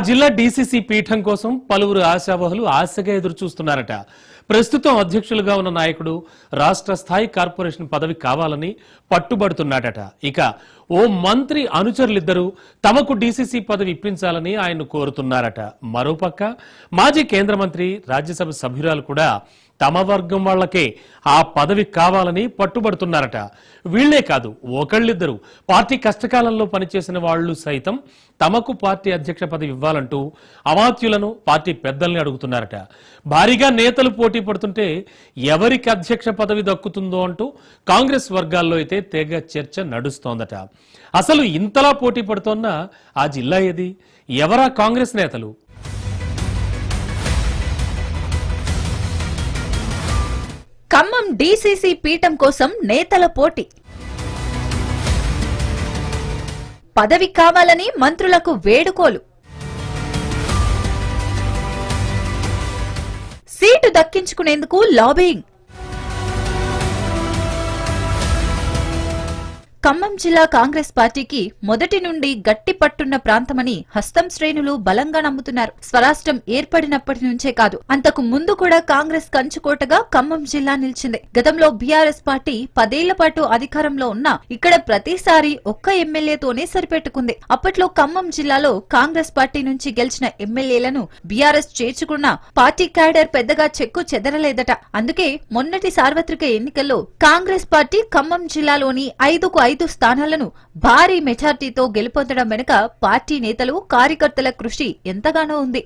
జిల్లా డీసీసీ పీఠం కోసం పలువురు ఆశావహులు ఆశగా ఎదురు చూస్తున్నారట ప్రస్తుతం అధ్యక్షులుగా ఉన్న నాయకుడు రాష్ట్ర స్థాయి కార్పొరేషన్ పదవి కావాలని పట్టుబడుతున్నాడట. ఇక ఓ మంత్రి అనుచరులిద్దరూ తమకు డీసీసీ పదవి ఇప్పించాలని ఆయన కోరుతున్నారట. మరోపక్క మాజీ కేంద్ర మంత్రి రాజ్యసభ సభ్యురాలు కూడా తమ వర్గం వాళ్ళకే ఆ పదవి కావాలని పట్టుబడుతున్నారట. వీళ్ళే కాదు ఒకళ్ళిద్దరు పార్టీ కష్టకాలంలో పనిచేసిన వాళ్ళు సైతం తమకు పార్టీ అధ్యక్ష పదవి ఇవ్వాలంటూ అమాత్యులను పార్టీ పెద్దల్ని అడుగుతున్నారట. భారీగా నేతలు పోటీ పడుతుంటే ఎవరికి అధ్యక్ష పదవి దక్కుతుందో అంటూ కాంగ్రెస్ వర్గాల్లో అయితే తెగ చర్చ నడుస్తోందట. అసలు ఇంతలా పోటీ పడుతోన్న ఆ జిల్లా ఏది? ఎవరా కాంగ్రెస్ నేతలు? ఖమ్మం డీసీసీ పీఠం కోసం నేతల పోటీ. పదవి కావాలని మంత్రులకు వేడుకోలు. సీటు దక్కించుకునేందుకు లాబింగ్ ఖమ్మం జిల్లా కాంగ్రెస్ పార్టీకి మొదటి నుండి గట్టి పట్టున్న ప్రాంతమని హస్తం శ్రేణులు బలంగా నమ్ముతున్నారు. స్వరాష్ట్రం ఏర్పడినప్పటి నుంచే కాదు. అంతకు ముందు కూడా కాంగ్రెస్ కంచుకోటగా ఖమ్మం జిల్లా నిలిచింది. గతంలో బీఆర్ఎస్ పార్టీ పదేళ్ళ పాటు అధికారంలో ఉన్నా ఇక్కడ ప్రతిసారి ఒక్క ఎమ్మెల్యేతోనే సరిపెట్టుకుంది. అప్పట్లో ఖమ్మం జిల్లాలో కాంగ్రెస్ పార్టీ నుంచి గెలిచిన ఎమ్మెల్యేలను బీఆర్ఎస్ చేర్చుకున్నా పార్టీ క్యాడర్ పెద్దగా చెక్కు చెదరలేదట. అందుకే మొన్నటి సార్వత్రిక ఎన్నికల్లో కాంగ్రెస్ పార్టీ ఖమ్మం జిల్లాలోని ఐదుకు ఐదు స్థానాలను భారీ మెజార్టీతో గెలుపొందడం వెనుక పార్టీ నేతలు కార్యకర్తల కృషి ఎంతగానో ఉంది.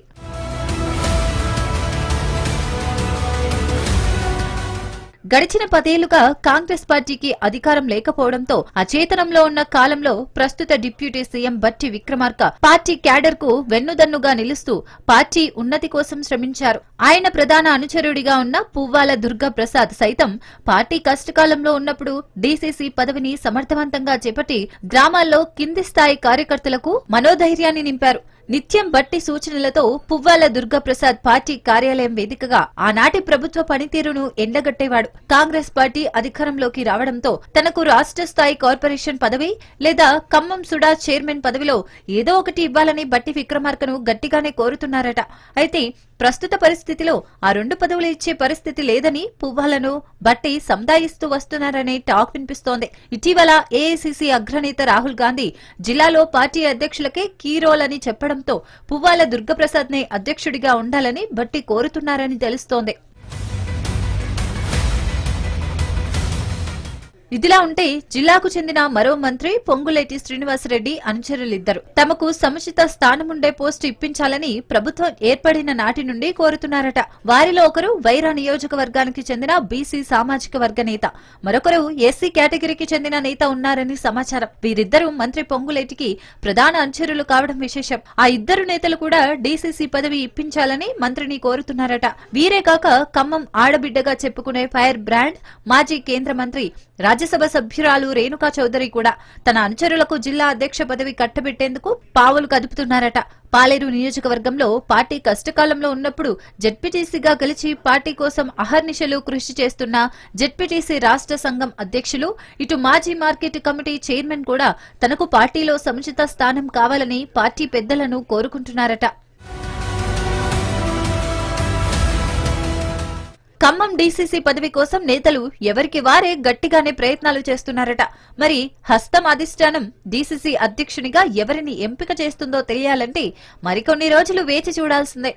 గడిచిన పదేళ్ళుగా కాంగ్రెస్ పార్టీకి అధికారం లేకపోవడంతో అచేతనంలో ఉన్న కాలంలో ప్రస్తుత డిప్యూటీ సీఎం బట్టి విక్రమార్క పార్టీ క్యాడర్కు వెన్నుదన్నుగా నిలుస్తూ పార్టీ ఉన్నతి కోసం శ్రమించారు. ఆయన ప్రధాన అనుచరుడిగా ఉన్న పువ్వాల దుర్గా ప్రసాద్ సైతం పార్టీ కష్టకాలంలో ఉన్నప్పుడు డీసీసీ పదవిని సమర్థవంతంగా చేపట్టి గ్రామాల్లో కింది స్థాయి కార్యకర్తలకు మనోధైర్యాన్ని నింపారు. నిత్యం బట్టి సూచనలతో పువ్వాల దుర్గాప్రసాద్ పార్టీ కార్యాలయం వేదికగా ఆనాటి ప్రభుత్వ పనితీరును ఎండగట్టేవాడు. కాంగ్రెస్ పార్టీ అధికారంలోకి రావడంతో తనకు రాష్ట్ర స్థాయి కార్పొరేషన్ పదవి లేదా ఖమ్మం సుడా చైర్మన్ పదవిలో ఏదో ఒకటి ఇవ్వాలని బట్టి విక్రమార్కను గట్టిగానే కోరుతున్నారట. అయితే ప్రస్తుత పరిస్థితిలో ఆ రెండు పదవులు ఇచ్చే పరిస్థితి లేదని పువ్వాలను బట్టి సముదాయిస్తూ వస్తున్నారనే టాక్ వినిపిస్తోంది. ఇటీవల ఏఐసిసి అగ్రనేత రాహుల్ గాంధీ జిల్లాలో పార్టీ అధ్యక్షులకే కీ రోల్ అని చెప్పడంతో పువ్వాల దుర్గప్రసాద్ నే అధ్యక్షుడిగా ఉండాలని బట్టి కోరుతున్నారని తెలుస్తోంది. ఇదిలా ఉంటే జిల్లాకు చెందిన మరో మంత్రి పొంగులేటి శ్రీనివాసరెడ్డి అనుచరులిద్దరు. తమకు సముచిత స్థానముండే పోస్టు ఇప్పించాలని ప్రభుత్వం ఏర్పడిన నాటి నుండి కోరుతున్నారట. వారిలో ఒకరు వైరా నియోజకవర్గానికి చెందిన బీసీ సామాజిక వర్గ నేత. మరొకరు ఎస్సీ కేటగిరీకి చెందిన నేత ఉన్నారని సమాచారం. వీరిద్దరూ మంత్రి పొంగులేటికి ప్రధాన అనుచరులు కావడం విశేషం. ఆ ఇద్దరు నేతలు కూడా డీసీసీ పదవి ఇప్పించాలని మంత్రిని కోరుతున్నారట. వీరే కాక ఖమ్మం ఆడబిడ్డగా చెప్పుకునే ఫైర్ బ్రాండ్ మాజీ కేంద్ర మంత్రి రాజ్యసభ సభ్యురాలు రేణుకా చౌదరి కూడా తన అనుచరులకు జిల్లా అధ్యక్ష పదవి కట్టబెట్టేందుకు పావులు కదుపుతున్నారట. పాలేరు నియోజకవర్గంలో పార్టీ కష్టకాలంలో ఉన్నప్పుడు జెడ్పీటీసీగా గెలిచి పార్టీ కోసం అహర్నిశలు కృషి చేస్తున్న జెడ్పీటీసీ రాష్ట్ర సంఘం అధ్యక్షులు ఇటు మాజీ మార్కెట్ కమిటీ చైర్మన్ కూడా తనకు పార్టీలో సముచిత స్థానం కావాలని పార్టీ పెద్దలను కోరుకుంటున్నారట. ఖమ్మం డీసీసీ పదవి కోసం నేతలు ఎవరికి వారే గట్టిగానే ప్రయత్నాలు చేస్తున్నారట. మరి హస్తం అధిష్టానం డీసీసీ అధ్యక్షునిగా ఎవరిని ఎంపిక చేస్తుందో తెలియాలంటే మరికొన్ని రోజులు వేచి చూడాల్సిందే.